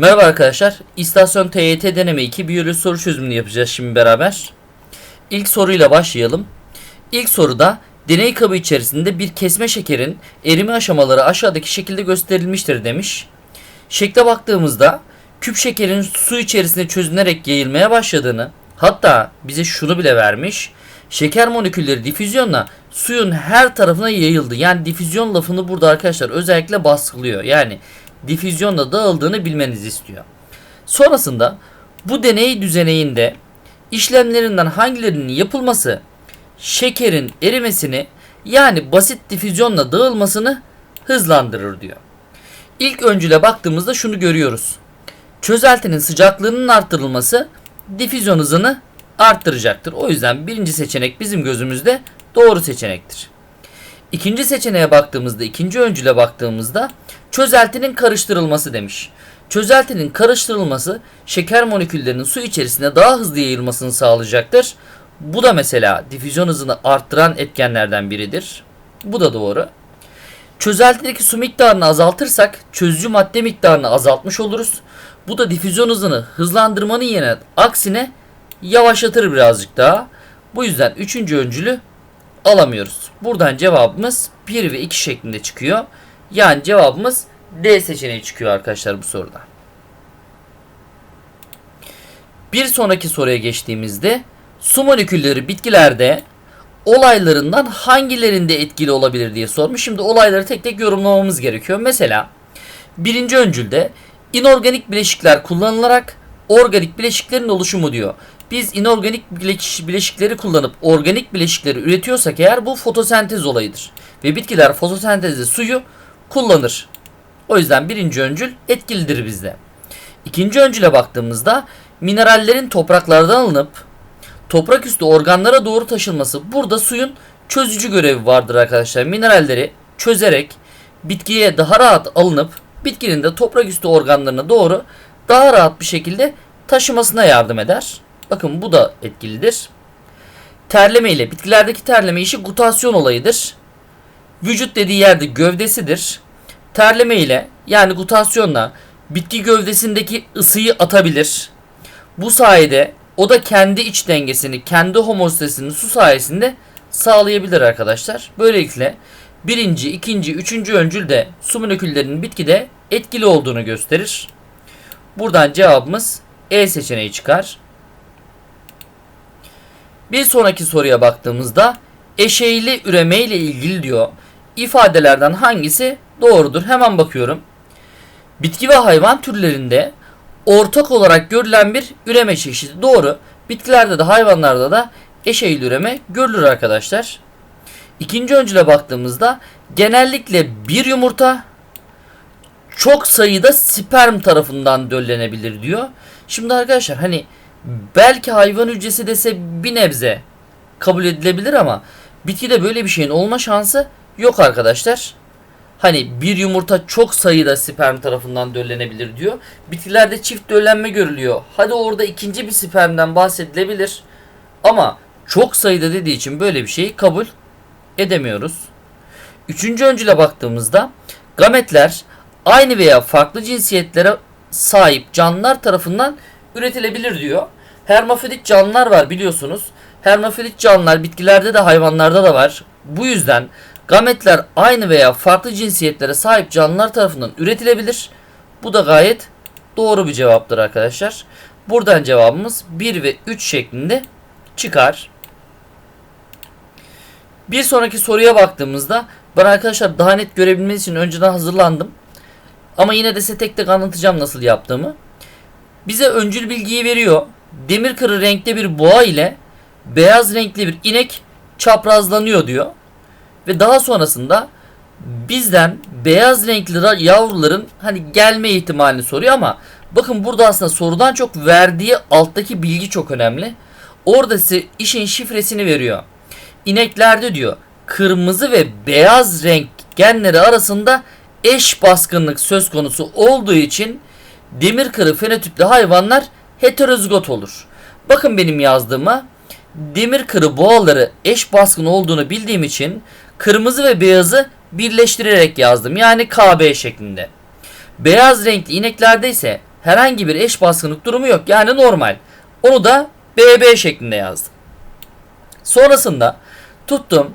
Merhaba arkadaşlar. İstasyon TYT deneme 2 biyoloji soru çözümünü yapacağız şimdi beraber. İlk soruyla başlayalım. İlk soruda deney kabı içerisinde bir kesme şekerin erime aşamaları aşağıdaki şekilde gösterilmiştir demiş. Şekle baktığımızda küp şekerin su içerisinde çözünerek yayılmaya başladığını hatta bize şunu bile vermiş. Şeker molekülleri difüzyonla suyun her tarafına yayıldı. Yani difüzyon lafını burada arkadaşlar özellikle baskılıyor. Yani difüzyonla dağıldığını bilmenizi istiyor. Sonrasında bu deney düzeneyinde işlemlerinden hangilerinin yapılması şekerin erimesini yani basit difüzyonla dağılmasını hızlandırır diyor. İlk öncüle baktığımızda şunu görüyoruz. Çözeltinin sıcaklığının arttırılması difüzyon hızını arttıracaktır. O yüzden birinci seçenek bizim gözümüzde doğru seçenektir. İkinci seçeneğe baktığımızda, ikinci öncüle baktığımızda çözeltinin karıştırılması demiş. Çözeltinin karıştırılması şeker moleküllerinin su içerisinde daha hızlı yayılmasını sağlayacaktır. Bu da mesela difüzyon hızını arttıran etkenlerden biridir. Bu da doğru. Çözeltideki su miktarını azaltırsak çözücü madde miktarını azaltmış oluruz. Bu da difüzyon hızını hızlandırmanın yerine aksine yavaşlatır birazcık daha. Bu yüzden üçüncü öncülü alamıyoruz. Buradan cevabımız 1 ve 2 şeklinde çıkıyor. Yani cevabımız D seçeneği çıkıyor arkadaşlar bu soruda. Bir sonraki soruya geçtiğimizde su molekülleri bitkilerde olaylarından hangilerinde etkili olabilir diye sormuş. Şimdi olayları tek tek yorumlamamız gerekiyor. Mesela birinci öncülde inorganik bileşikler kullanılarak organik bileşiklerin oluşumu diyor. Biz inorganik bileş- bileşikleri kullanıp organik bileşikleri üretiyorsak eğer bu fotosentez olayıdır. Ve bitkiler fotosentezde suyu kullanır. O yüzden birinci öncül etkilidir bizde. İkinci öncüle baktığımızda minerallerin topraklardan alınıp toprak üstü organlara doğru taşınması burada suyun çözücü görevi vardır arkadaşlar. Mineralleri çözerek bitkiye daha rahat alınıp bitkinin de toprak üstü organlarına doğru daha rahat bir şekilde taşımasına yardım eder. Bakın bu da etkilidir. Terleme ile bitkilerdeki terleme işi gutasyon olayıdır. Vücut dediği yerde gövdesidir. Terleme ile yani gutasyonla bitki gövdesindeki ısıyı atabilir. Bu sayede o da kendi iç dengesini, kendi homostazisini su sayesinde sağlayabilir arkadaşlar. Böylelikle birinci, ikinci, üçüncü öncül de su moleküllerinin bitkide etkili olduğunu gösterir. Buradan cevabımız E seçeneği çıkar. Bir sonraki soruya baktığımızda eşeğli üreme ile ilgili diyor. İfadelerden hangisi doğrudur? Hemen bakıyorum. Bitki ve hayvan türlerinde ortak olarak görülen bir üreme çeşidi. Doğru. Bitkilerde de hayvanlarda da eşeğli üreme görülür arkadaşlar. İkinci öncüle baktığımızda genellikle bir yumurta çok sayıda sperm tarafından döllenebilir diyor. Şimdi arkadaşlar hani belki hayvan hücresi dese bir nebze kabul edilebilir ama bitkide böyle bir şeyin olma şansı yok arkadaşlar. Hani bir yumurta çok sayıda sperm tarafından döllenebilir diyor. Bitkilerde çift döllenme görülüyor. Hadi orada ikinci bir spermden bahsedilebilir. Ama çok sayıda dediği için böyle bir şeyi kabul edemiyoruz. Üçüncü öncüle baktığımızda gametler aynı veya farklı cinsiyetlere sahip canlılar tarafından üretilebilir diyor. Hermafrodit canlılar var biliyorsunuz. Hermafrodit canlılar bitkilerde de hayvanlarda da var. Bu yüzden gametler aynı veya farklı cinsiyetlere sahip canlılar tarafından üretilebilir. Bu da gayet doğru bir cevaptır arkadaşlar. Buradan cevabımız 1 ve 3 şeklinde çıkar. Bir sonraki soruya baktığımızda ben arkadaşlar daha net görebilmeniz için önceden hazırlandım. Ama yine de size tek tek anlatacağım nasıl yaptığımı. Bize öncül bilgiyi veriyor. Demir kırı renkte bir boğa ile beyaz renkli bir inek çaprazlanıyor diyor. Ve daha sonrasında bizden beyaz renkli yavruların hani gelme ihtimalini soruyor ama bakın burada aslında sorudan çok verdiği alttaki bilgi çok önemli. Orada işin şifresini veriyor. İneklerde diyor kırmızı ve beyaz renk genleri arasında eş baskınlık söz konusu olduğu için demir kırı fenotipli hayvanlar heterozigot olur. Bakın benim yazdığıma demir kırı boğaları eş baskın olduğunu bildiğim için kırmızı ve beyazı birleştirerek yazdım. Yani KB şeklinde. Beyaz renkli ineklerde ise herhangi bir eş baskınlık durumu yok. Yani normal. Onu da BB şeklinde yazdım. Sonrasında tuttum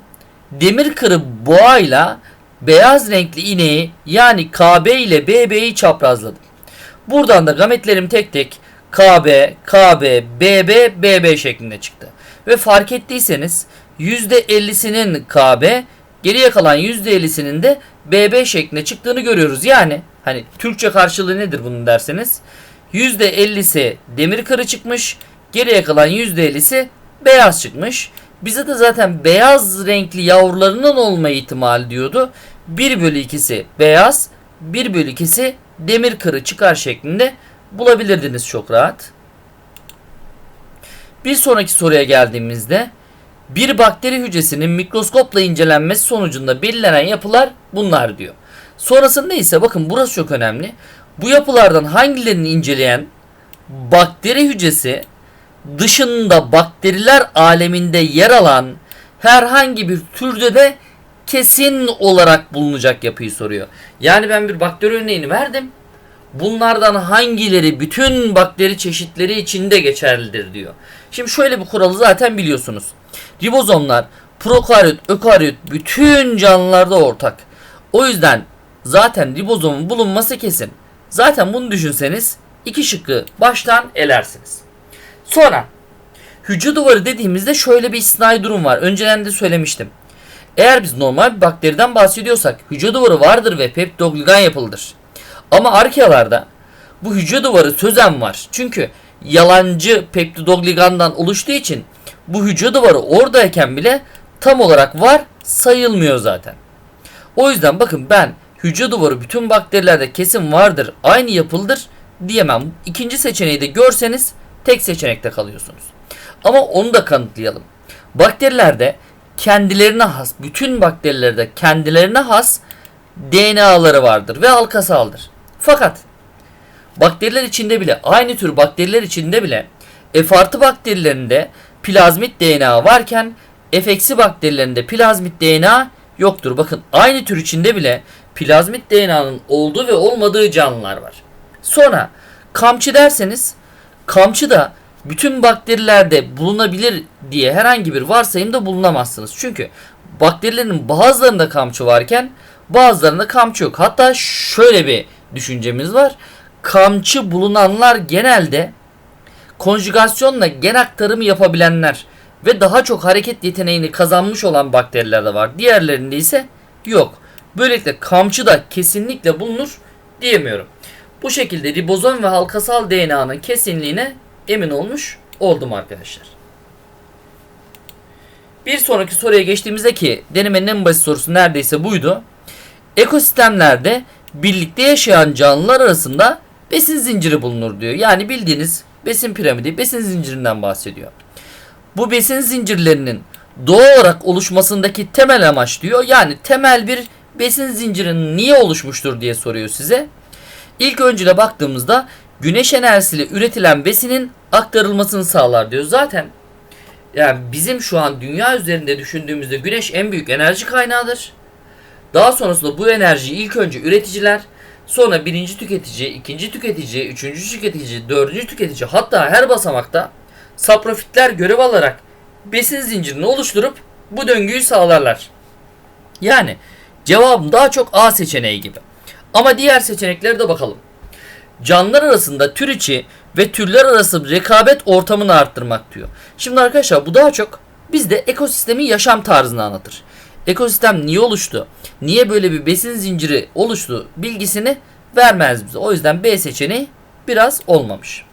demir kırı boğayla beyaz renkli ineği yani KB ile BB'yi çaprazladım. Buradan da gametlerim tek tek KB, KB, BB, BB şeklinde çıktı. Ve fark ettiyseniz %50'sinin KB, geriye kalan %50'sinin de BB şeklinde çıktığını görüyoruz. Yani hani Türkçe karşılığı nedir bunun derseniz %50'si demir kırı çıkmış, geriye kalan %50'si beyaz çıkmış. Bize de zaten beyaz renkli yavrularının olma ihtimali diyordu. 1 bölü 2'si beyaz, 1 bölü 2'si demir kırı çıkar şeklinde bulabilirdiniz çok rahat. Bir sonraki soruya geldiğimizde bir bakteri hücresinin mikroskopla incelenmesi sonucunda belirlenen yapılar bunlar diyor. Sonrasında ise bakın burası çok önemli. Bu yapılardan hangilerini inceleyen bakteri hücresi dışında bakteriler aleminde yer alan herhangi bir türde de kesin olarak bulunacak yapıyı soruyor. Yani ben bir bakteri örneğini verdim. Bunlardan hangileri bütün bakteri çeşitleri içinde geçerlidir diyor. Şimdi şöyle bir kuralı zaten biliyorsunuz. Ribozomlar prokaryot, ökaryot bütün canlılarda ortak. O yüzden zaten ribozomun bulunması kesin. Zaten bunu düşünseniz iki şıkkı baştan elersiniz. Sonra hücre duvarı dediğimizde şöyle bir istisnai durum var. Önceden de söylemiştim. Eğer biz normal bir bakteriden bahsediyorsak hücre duvarı vardır ve peptidogligan yapılıdır. Ama arkealarda bu hücre duvarı sözen var. Çünkü yalancı peptidogligandan oluştuğu için bu hücre duvarı oradayken bile tam olarak var sayılmıyor zaten. O yüzden bakın ben hücre duvarı bütün bakterilerde kesin vardır, aynı yapılıdır diyemem. İkinci seçeneği de görseniz tek seçenekte kalıyorsunuz. Ama onu da kanıtlayalım. Bakterilerde kendilerine has, bütün bakterilerde kendilerine has DNA'ları vardır ve halkasaldır. Fakat bakteriler içinde bile aynı tür bakteriler içinde bile F artı bakterilerinde plazmit DNA varken F eksi bakterilerinde plazmit DNA yoktur. Bakın aynı tür içinde bile plazmit DNA'nın olduğu ve olmadığı canlılar var. Sonra kamçı derseniz kamçı da bütün bakterilerde bulunabilir diye herhangi bir varsayımda bulunamazsınız. Çünkü bakterilerin bazılarında kamçı varken bazılarında kamçı yok. Hatta şöyle bir düşüncemiz var. Kamçı bulunanlar genelde konjugasyonla gen aktarımı yapabilenler ve daha çok hareket yeteneğini kazanmış olan bakterilerde var. Diğerlerinde ise yok. Böylelikle kamçı da kesinlikle bulunur diyemiyorum. Bu şekilde ribozom ve halkasal DNA'nın kesinliğine emin olmuş oldum arkadaşlar. Bir sonraki soruya geçtiğimizde ki denemenin en basit sorusu neredeyse buydu. Ekosistemlerde birlikte yaşayan canlılar arasında besin zinciri bulunur diyor. Yani bildiğiniz besin piramidi, besin zincirinden bahsediyor. Bu besin zincirlerinin doğal olarak oluşmasındaki temel amaç diyor. Yani temel bir besin zincirinin niye oluşmuştur diye soruyor size. İlk öncüle baktığımızda güneş enerjisiyle üretilen besinin aktarılmasını sağlar diyor. Zaten yani bizim şu an dünya üzerinde düşündüğümüzde güneş en büyük enerji kaynağıdır. Daha sonrasında bu enerjiyi ilk önce üreticiler, sonra birinci tüketici, ikinci tüketici, üçüncü tüketici, dördüncü tüketici hatta her basamakta saprofitler görev alarak besin zincirini oluşturup bu döngüyü sağlarlar. Yani cevabım daha çok A seçeneği gibi. Ama diğer seçeneklere de bakalım. Canlılar arasında tür içi ve türler arası rekabet ortamını arttırmak diyor. Şimdi arkadaşlar bu daha çok bizde ekosistemin yaşam tarzını anlatır. Ekosistem niye oluştu? Niye böyle bir besin zinciri oluştu bilgisini vermez bize. O yüzden B seçeneği biraz olmamış.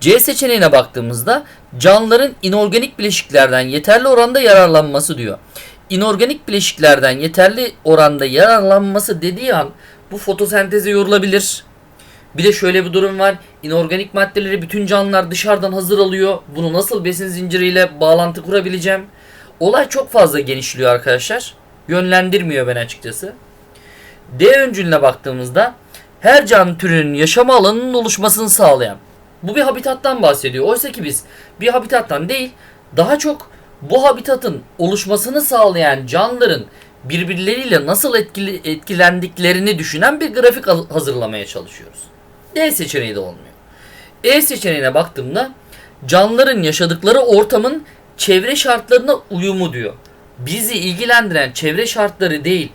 C seçeneğine baktığımızda canlıların inorganik bileşiklerden yeterli oranda yararlanması diyor. İnorganik bileşiklerden yeterli oranda yararlanması dediği an bu fotosenteze yorulabilir. Bir de şöyle bir durum var. İnorganik maddeleri bütün canlılar dışarıdan hazır alıyor. Bunu nasıl besin zinciriyle bağlantı kurabileceğim? Olay çok fazla genişliyor arkadaşlar. Yönlendirmiyor ben açıkçası. D öncülüne baktığımızda her canlı türünün yaşama alanının oluşmasını sağlayan. Bu bir habitattan bahsediyor. Oysa ki biz bir habitattan değil daha çok bu habitatın oluşmasını sağlayan canlıların birbirleriyle nasıl etkili, etkilendiklerini düşünen bir grafik hazırlamaya çalışıyoruz. D seçeneği de olmuyor. E seçeneğine baktığımda canlıların yaşadıkları ortamın çevre şartlarına uyumu diyor. Bizi ilgilendiren çevre şartları değil,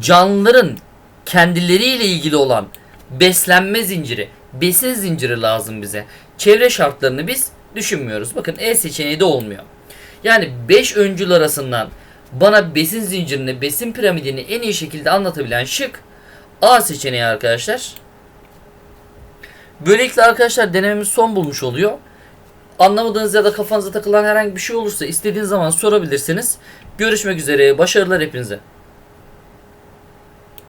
canlıların kendileriyle ilgili olan beslenme zinciri, besin zinciri lazım bize. Çevre şartlarını biz düşünmüyoruz. Bakın E seçeneği de olmuyor. Yani 5 öncül arasından bana besin zincirini, besin piramidini en iyi şekilde anlatabilen şık A seçeneği arkadaşlar. Böylelikle arkadaşlar denememiz son bulmuş oluyor. Anlamadığınız ya da kafanıza takılan herhangi bir şey olursa istediğiniz zaman sorabilirsiniz. Görüşmek üzere. Başarılar hepinize.